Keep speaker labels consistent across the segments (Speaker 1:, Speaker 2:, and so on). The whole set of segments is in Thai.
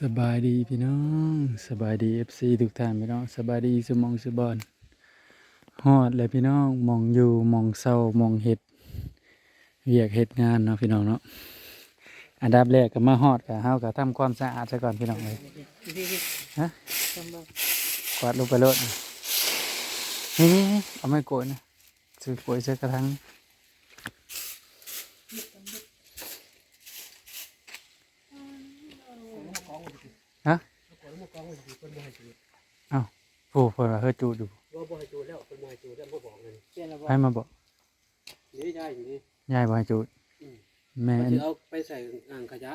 Speaker 1: สบายดีพี่น้องสบายดีเอฟซีทุกท่านพี่น้องสบายดีสมองสบอนฮอดเลยพี่น้องมองอยู่มองเศร้ามองเห็ดเวียกเห็ดงานเนาะพี่น้องเนาะอันดับแรกก็มาฮอดกับเฮาก็ทำความสะอาดซะก่อนพี่น้องเลยฮะกวาดลงไปโลดนี่นี่นี่เอาไม้โกยนะซื้อโกยใส่กระถางฮะเอ้า ผู้เพิ่นว่าเฮ้ยจูดอยู่
Speaker 2: ว่าบ่ให้จูดแล้วเป็นบ่ให้จูดแล้วบ่บอกเงินเปลี่ยนแล้วบ่
Speaker 1: ให้มาบอก
Speaker 2: นี่ได้อยู่นี่
Speaker 1: ยายบ่ให้จูด
Speaker 2: อืม
Speaker 1: แม่
Speaker 2: มัน
Speaker 1: อัน
Speaker 2: สิเอาไปใส่อ่างขยะ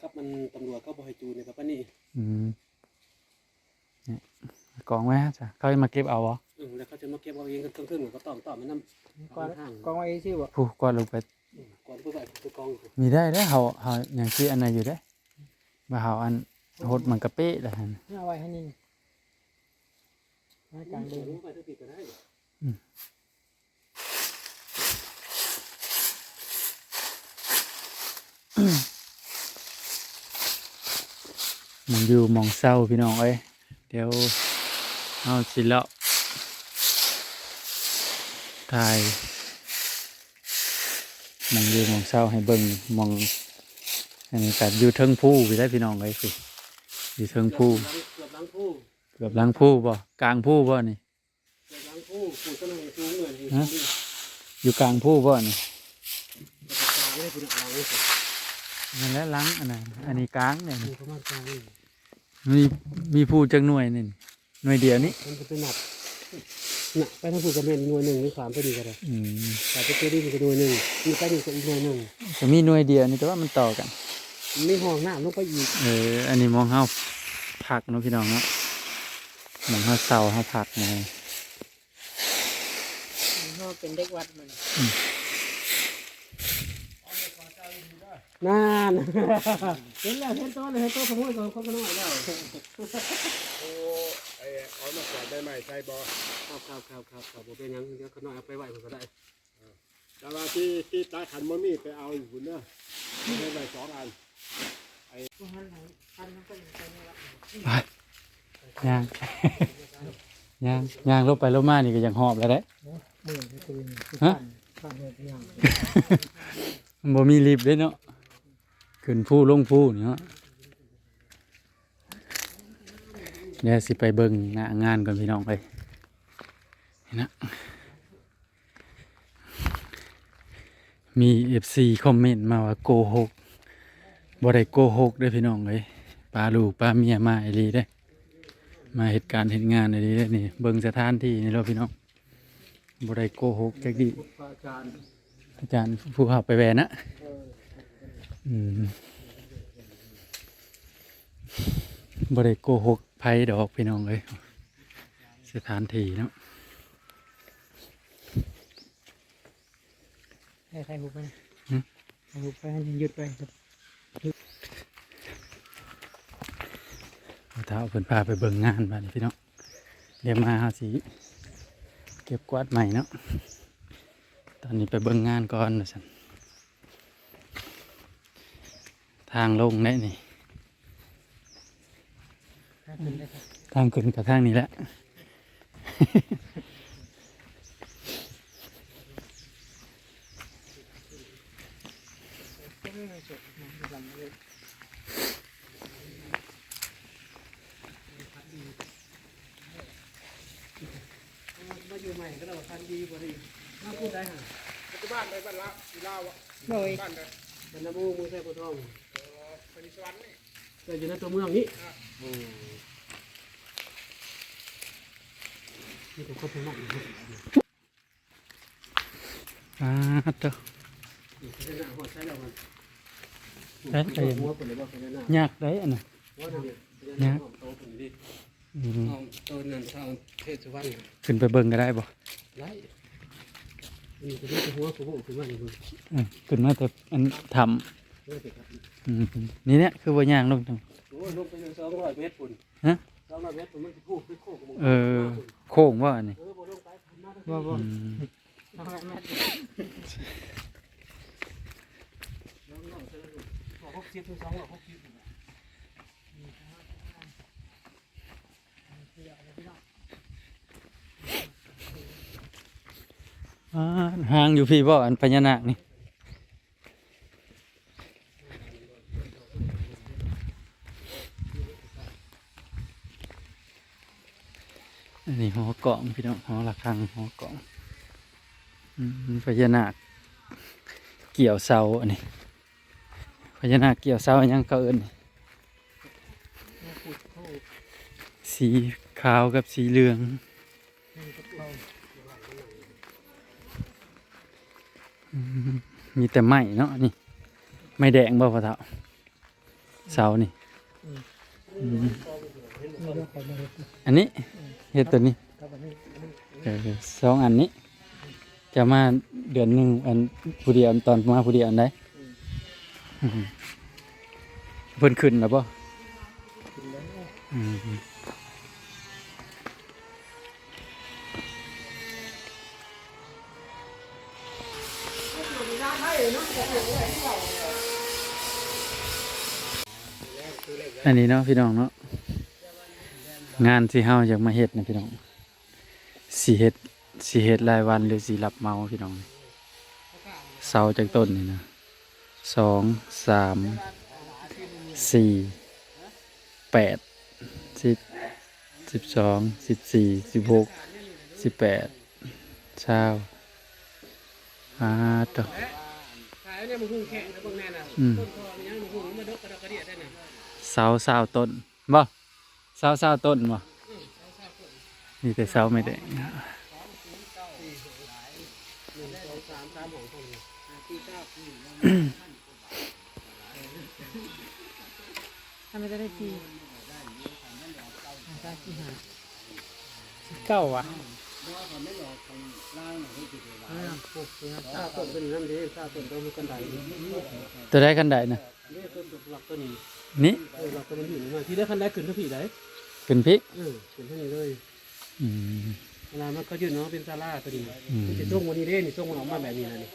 Speaker 2: กับมันตำรวจก็บ่ให้จูดนี่ครับป้านี่
Speaker 1: อืมเนี่ยกองไว้ฮะจ้ะเขาจะมาเก็บเอาเหรอ
Speaker 2: อืมแล้วเขาจะมาเก็บเอาเองกันครึ่งๆก็ต้องต่อมันนำ
Speaker 3: ก่อน
Speaker 2: ห้าง
Speaker 3: กองไว้ชื่อบ่
Speaker 1: ผู้กวาดลงไป
Speaker 2: อืมก่อนเพื่อไปคือกองอยู่
Speaker 1: มีได้แล้วเขาเขาอย่างที่อันไหนอยู่ได้มาเขาอันหดมันกระเป๊ะเลยฮะ
Speaker 3: เอาไว้ให้นี่ ไว้กลางเดือน
Speaker 2: รู้ไปทุกปีก็ได้
Speaker 1: มองอยู่มองเศร้าพี่น้องเอ้ยเดี๋ยวเอาสิเลาะถ่ายมองอยู่มองเศร้าให้เบิ่งมองอันนี้กัดอยู่เทิงผู้พี่ได้พี่น้องเอ้ยสิอยู่เทิงผู้
Speaker 2: เกือบหลังผู้
Speaker 1: เกือบหลังผู้บ่กลางผู้บ่นี่
Speaker 2: เกือบหลังผู้ผู้ต้นไม้สูงเหมือนอยู่
Speaker 1: ฮะ
Speaker 2: นี่
Speaker 1: อยู่กลางผู้บ่นี่
Speaker 2: แล้วก็กลางไม่ได้เป็นหลังเลยสิ
Speaker 1: นั่นแหละหลังอันนั้นอันนี้กลางเนี่ย
Speaker 2: มีประมาณกลางนี่
Speaker 1: มีมีผู้จักหน่วยนี่หน่วยเดียวนี่
Speaker 2: มันจะเป็นหนักหนักไปทางผู้กระเม็นหน่วยหนึ่งหรือสามก็ดีก็ได้
Speaker 1: อืม
Speaker 2: แต่ไปเจอดีมันก็หน่วยหนึ่งมีไปนี่ก็อีกหน่วยหนึ่ง
Speaker 1: จะมีหน่วยเดียวนี่แต่ว่ามันต่อกัน
Speaker 2: มีห้องน้ำลงไปอีก
Speaker 1: เอออันนี้มองเฮาผักเนาะพี่น้องเนาะ มองเฮาเสาเฮาผักไง
Speaker 3: เขาเป็นเด็กวัดมัน
Speaker 2: นั่นเห็นแล้วเห็นตัวเลยเห็นตัวขโมยของเขาขโมยแล้ว
Speaker 4: โอ้ไอ้เอามาใส่ได้ไหมใส่บอ
Speaker 2: ครับครับครับครับครับผมเป็นหยังเดี๋ยวขน้อยเอาไปไหวผมก็ได้
Speaker 4: แต่ว่าที่ที่ตาขันมะมีไปเอาอยู่คุณเนอะให้ไปสองอัน
Speaker 3: พวกนั้นไหนพันนั้นก็อยู่ตรงนี้ละ
Speaker 1: ย่างย่างย่างลบไปลบมานี่ก็ยังหอบแล้วเด้
Speaker 3: เมื่อที่ตื่น
Speaker 1: ฮะ
Speaker 3: ข้างเงินอย่าง
Speaker 1: มันบ่มีลิฟต์เด้เนาะขึ้นผู้ลงผู้นี่เนาะเดี๋ยวสิไปเบิ่งหน้างานก่อนพี่น้องไปนี่นะมี FC คอมเมนต์มาว่าโกหกบ่ได้โกหกเด้อพี่น้องเอ้ยปลาลูกปลาเมียมาอีหลีเด้อ มาเหตุการณ์เหตุงานอีหลีเด้อนี่เบิ่งสถานที่นี่เนาะพี่น้องบ่ได้โกหกจักดี
Speaker 2: พระอาจารย์
Speaker 1: อาจารย์ผู้ขับไปแวนนะอืมบริโกหกไพ่ดอกพี่น้องเลยสถานที่เนาะ
Speaker 3: ให้ใครหุบไปนะใครหุบไปให้หยุดไปครับ
Speaker 1: เอเท้าเพิ่นพาไปเบิ่งงานบ้านพี่น้องเดี๋ยวมาหาสีเก็บกวาดใหม่เนาะตอนนี้ไปเบิ่งงานก่อนนะสันทางลงได้นี่ทางขึ้นกับทางนี้แหละ
Speaker 2: มา ใหม่ก็เราพันดีกว่าดีมาพูดได้ฮะ
Speaker 4: ปัจจุบันในบ้านละที่ลาวอะ
Speaker 3: โดย
Speaker 4: บ้านนะ
Speaker 2: บรรณบูมือใส่ปทอง
Speaker 4: เออเป็นสวรรค์นี่
Speaker 2: แต่อยู่ในตัวเมืองนี้นี่เป็นคนทั้งนั้นนะครับ
Speaker 1: อ่าเจ้า
Speaker 2: นี่เป็นหน้าหัวใช้แล้วมัน
Speaker 1: ได้ไป
Speaker 2: หัวเป็นเลยว่าเป็นหน้ายา
Speaker 1: กได้อันน่ะ
Speaker 2: หัวนั่น เนี่ยเป็นหน้าโตเป็นดี
Speaker 1: อืม
Speaker 2: เอาโตนั่นชาวเทศวรรณ
Speaker 1: ขึ้นไปเบิ่งก็ได้บ่
Speaker 2: ไรนี่เป็นที่หัวของผมคือว่านี่มึง
Speaker 1: อืมขึ้นมาแต่อันท
Speaker 2: เลิกครับำ
Speaker 1: อืมนี่เนี่ยคือว่าย่างลงตรง
Speaker 2: โอ้ยลงไปสองร้อยเมตรปุ่น
Speaker 1: ฮะ
Speaker 2: สองร้อยเมตรปุ่นมันจะพูดไปโค้งกับมึง
Speaker 1: เออ โค้งว่าอันนี้
Speaker 2: เออบ่ลงไปพันมา
Speaker 3: บ่บ่
Speaker 1: อืม
Speaker 3: ต้องแม่
Speaker 2: ลงลงเสร็จแล้วสองหกสิบถึงสองร้อยหกสิบ
Speaker 1: อ่า ห่างอยู่พี่บ่อันพญานาคนี่อันนี้หอกล่องพี่น้องหอระฆังหอกล่องพญานาคเกี่ยวเสาอันนี้พญานาคเกี่ยวเสาอันยังเขาเอิ้นสีขาวกับสีเหลือง มีแต่ไม้เนาะนี่ ไม้แดงบ่พอเท่าเสานี่อืม
Speaker 3: นี่ก็ไปมาเฮ็ด
Speaker 1: อันนี้เฮ็ดตัวนี้สองอันนี้ จะมาเดือนหนึ่งอันผู้เดียวตอนมาผู้เดียวอันใดอืมเพิ่นขึ้นแล้วบ่
Speaker 3: กินแล้ว
Speaker 1: อันนี้เนาะพี่น้องเนาะงานที่เฮาอยากมาเฮ็ดนะพี่น้องสิเฮ็ดสิเฮ็ดรายวันหรือสิรับเมาพี่น้องเสาจากต้นนี่นะสองสามสี่แปดสิบสิบสองสิบสี่สิบหกสิบแปดเช้าอาต่อ
Speaker 2: มันหุ้งแข็งนะเบิ่งแน่น่ะ
Speaker 1: อืม
Speaker 2: ต้นคอมันยังมันหุ้งมันดกกระดกกระเดียได้น่ะ
Speaker 1: เสาเสาต้นบ่เสาเสาต้นบ่มีแต่เสาไม่ได้
Speaker 2: หนึ่งสองสามสามของคนนี่ห้าสี่เก้า
Speaker 3: ทำ ไมจะได้ทีอาที่หาเก้าว่ะอ่าปลูกนะ
Speaker 2: ซาต้นตัวนี้น้ำดีซาต้นตัวมันกันไดนี่
Speaker 1: ตัวได้กันได้นะ
Speaker 2: ต้นดอกหลักตัวนี้
Speaker 1: นี่
Speaker 2: เออหลักตัวมันอยู่นี่มาที่ได้คันได้ขึ้นทั้งผีได้
Speaker 1: เป็นพริก
Speaker 2: เออขึ้นทั้งนี้เลย
Speaker 1: อืม
Speaker 2: เวลามันก็ยืนเนาะเป็นซาร่าตัวนี้
Speaker 1: อืม
Speaker 2: มันจะต้องวันนี้เด้นี่ต้องมันออกมาแบบนี้นะนี่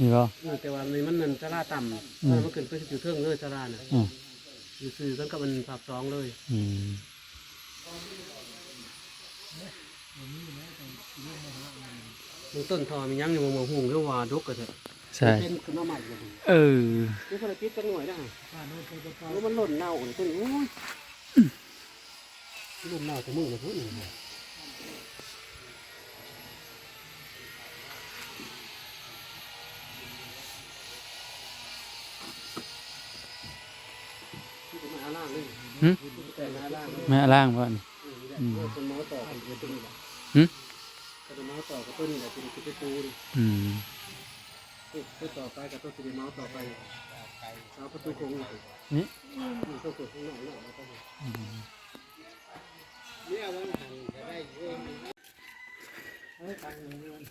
Speaker 1: นี่บ่
Speaker 2: เออแต่ว่ามันมันนั่นซาร่าต่ำ
Speaker 1: อืม
Speaker 2: มันขึ้นไปอยู่เทิงเลยซาร่าน่ะ
Speaker 1: อืม
Speaker 2: อยู่ซื่อกันกับมันผับสองเลย
Speaker 1: อืม
Speaker 2: มันต้นทอมียังอยู่มองหุงหรือว่าดกก็เถอะ
Speaker 1: ใช่
Speaker 2: เป็นขึ้นมาใหม่เลย
Speaker 1: เออ
Speaker 2: นี่คนละพิษจังหน่วยได้แล้วมันหล่นเน่าต้นโอ้ยหล่นเน่าจะมือเลยพูดหนึ่งมาล่างเลย
Speaker 1: หึ
Speaker 2: แต่มาอาล่างเลย
Speaker 1: แม่อน
Speaker 2: อืม ต่อกับตัวนี้แหละ
Speaker 1: หึ
Speaker 2: เป็นเมาส์ต่อกับตัวนี้แหละตัวนี้คือไปปูดิ
Speaker 1: อืม
Speaker 2: ตัวต่อไปกับตัวสีเมาส์ต่อไปเอาประตูโค้งอีก
Speaker 1: นี่
Speaker 2: นี่ตัวตัวข้างนอกเนี่ยแล้วก็นี่
Speaker 1: อืม
Speaker 2: เนี่ยวันหันจะได้เองเฮ้ยตังค์เงิน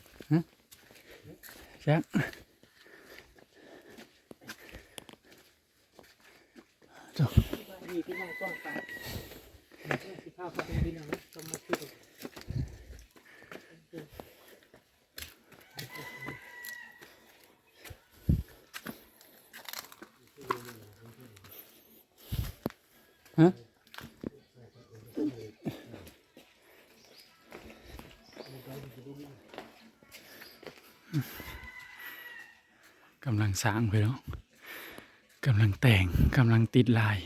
Speaker 1: จัก
Speaker 2: มีที่นั่งกว้างไปที่ข้าวข้าวเป็นดินเอานะต้องมาคิด
Speaker 1: สร้างไปแล้วกำลังแต่งกำลังติดลาย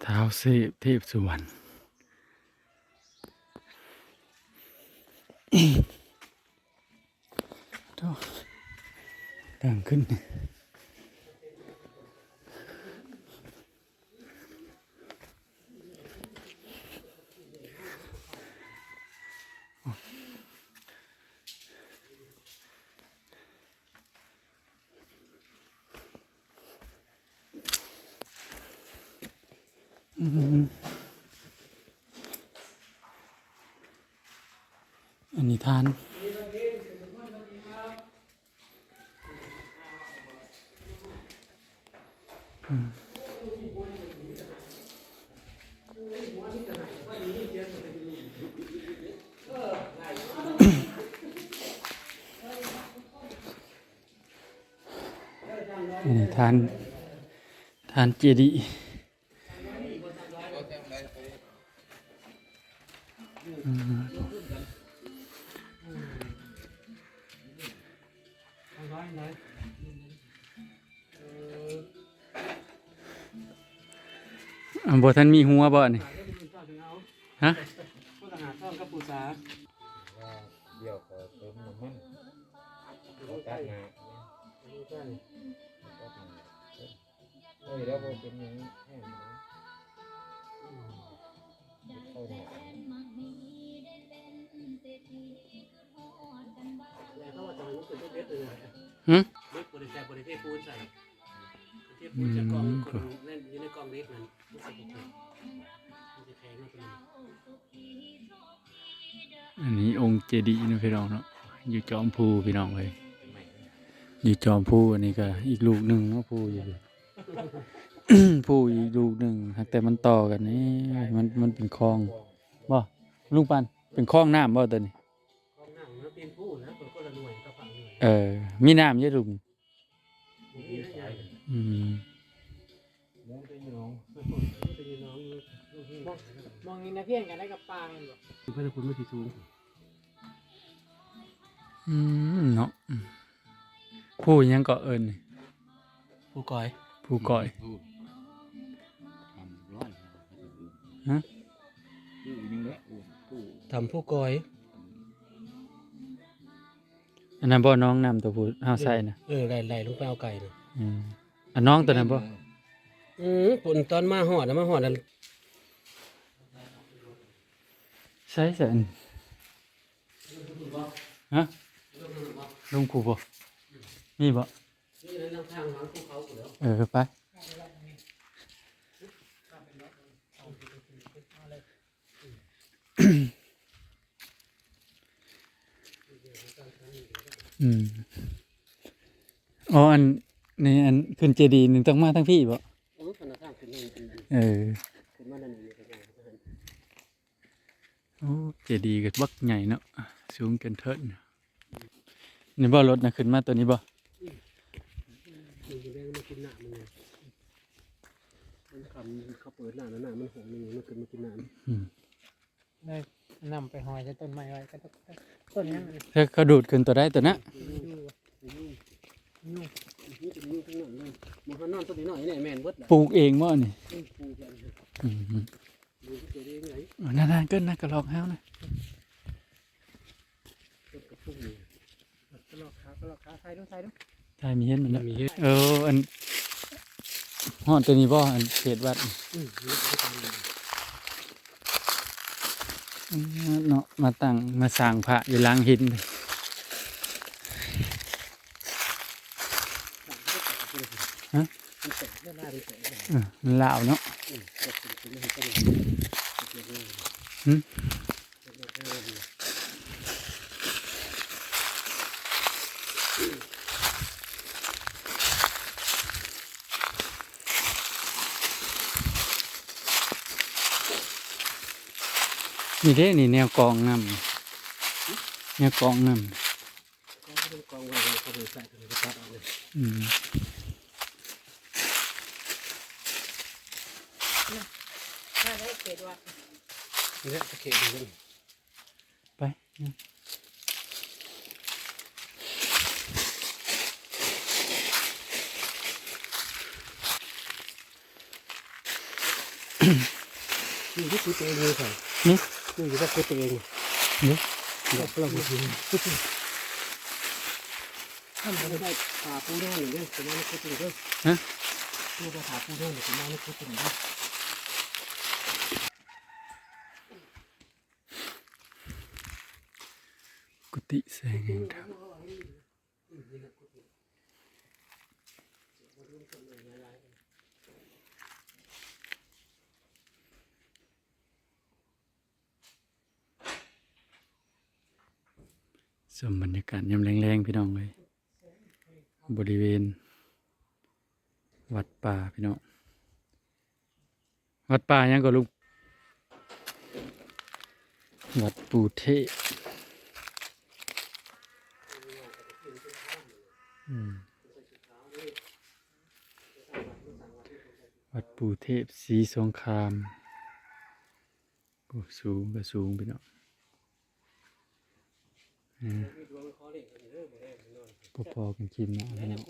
Speaker 1: เท้าเสพเทพสุวรรณดังขึ้น อันนี้ทานอืมอันนี้ทานทานเจดีย์ บ่ท่านมีหัวบ่นี่ฮะ
Speaker 5: เดี๋ยวขอเติมน้ำมันขอตัดหน้าเฮ้ยแล้วผมเป็นยังไงเข้าหน้า
Speaker 2: ว่าจะมันเป็นเบ็ดเลย
Speaker 1: หึ
Speaker 2: เบ็ดบริษัทบริเทศปูนใส่เทศปูนจะกองคนเล่นอยู่ในกองเล็กนั่นรู้สึกโอเคมันจะแข็งมากตัวนี้
Speaker 1: อันนี้องค์เจดีย์นะพี่น้องเนาะอยู่จอมภูพี่น้องเลยอยู่จอมภูอันนี้ก็อีกลูกหนึ่งเนาะภูอยู่ภูอีกลูกหนึ่งหากแต่มันต่อกันนี่มันมันเป็นคลองบ่ลุงปันเป็นคลองน้ำบ่ตัวนี้
Speaker 2: เอ
Speaker 1: อ มีน้ำเยอะลุง
Speaker 2: มีนะยาย
Speaker 1: อืม
Speaker 5: มองไปน้อง
Speaker 2: เป็นน้องลูกพี่
Speaker 3: มองนี่นะเพี้ยนกันได้กับปลาเห็นบ่
Speaker 2: เพื่อนคุณไม่ตีสูง
Speaker 1: อืมเนาะอืมภูอิหยังก็เอิญ
Speaker 2: ผู้ก่อย
Speaker 1: ภูก่อยฮะ
Speaker 2: ทำผู้ก่อย
Speaker 1: อันนั้นบ่น้องนำตัวผู้เฮาใส่นะ
Speaker 2: เออไหลไหลลงไปเอาไก่นะ
Speaker 1: อืมอันน้องตัวนั้นบ่
Speaker 2: อืมผลตอนมาหอดนะมาหอดนั้น
Speaker 1: ใช่สันฮะลุงผูบ่มีบ่
Speaker 2: นี่นั่งทางหลังภูเขาอยู่แล้ว
Speaker 1: เออไป อืมอ๋ออันนี่อันขึ้นเจดีย์นี่ต้องมาทั้งพี่บ่
Speaker 2: เออขนาดทางขึ้นนี่
Speaker 1: เออ
Speaker 2: ขึ้นมานั่นอยู่กัน
Speaker 1: โอ้เจดีย์ก็บักใหญ่เนาะสูงเกินเทินนี่บ่รถนะขึ้นมาตัวนี้บ่
Speaker 2: มันจะได้มากินหน้ามันไงมันคำเขาเปิดหน้าหน้ามันหงมันมันขึ้นมากินหน้า
Speaker 1: อืม
Speaker 3: ได้นำไปหอยจะต้นไม้ไว้ก็ต้น ต้นนั้นน่ะ
Speaker 1: ถ้าเขาดูดขึ้นตัวได้ตัวนะ
Speaker 3: ดูยุ่ง
Speaker 2: นี่เป็นนี่ทั้งนั้นเลยมันก็นอนตัวนี้หน่อยนี่แมนเบิดละ
Speaker 1: ปลูกเองบ่นี่
Speaker 2: ปูกัน
Speaker 1: อืม
Speaker 2: ดูที่เกิดเอไหน
Speaker 1: อ๋อนานๆเกินนะกระลอกห้าวนะ
Speaker 2: เกิดกับพวกนี้
Speaker 3: ก็ลอกขาก็ลอกขาใส่ดูใส่ดู
Speaker 1: ใช่มีเห็นมันนะ
Speaker 2: มีเยอะ
Speaker 1: เอออันฮอดตัวนี้บ่อันเขตวัด
Speaker 2: อืมเยอะที่ทำเลย
Speaker 1: อืม เนาะมาตั้งมาสร้างพระอยู่ล้างหินเลย
Speaker 2: มันแตกได้ได้เลยแตกได้
Speaker 1: เออมันลาวเนาะ
Speaker 2: อืมแตกเป็ นี่เด้
Speaker 1: นี่แนวกองน้ำแนวกองน้
Speaker 2: ก็เป็นกองไว้เขาไปใส่ตันก็ตัดเอาเลยำ
Speaker 1: อืม
Speaker 3: ถ้าได้เกตวัด
Speaker 2: นี่แหละเขตดู
Speaker 1: ไป
Speaker 2: นี่ที่คือตัวเองเลยค่ะ
Speaker 1: นี่
Speaker 2: นี่คือคือตัวเอง
Speaker 1: นี่
Speaker 2: เราเราไม่ถึงถ้ามันไม่ได้ผ่าปูแดงหรือเนี่ยผมว่าไม่คือจริงด้วย
Speaker 1: ฮะ
Speaker 2: นี่ได้ผ่าปูแดงหรือผมว่าไม่คือจริงด้วย
Speaker 1: กุฏิแสงแห่งธรรม สมบรรยากาศยามแรงๆพี่น้องเลย บริเวณ วัดป่าพี่น้อง วัดป่ายังก็ลุงวัดปูเทพวัดปูเทพสีสงครามสูงก็สูงพี่น้องอืม
Speaker 2: มีดวงคอเนเด้อบ่ได้นอน
Speaker 1: พอๆกันกินเนาะ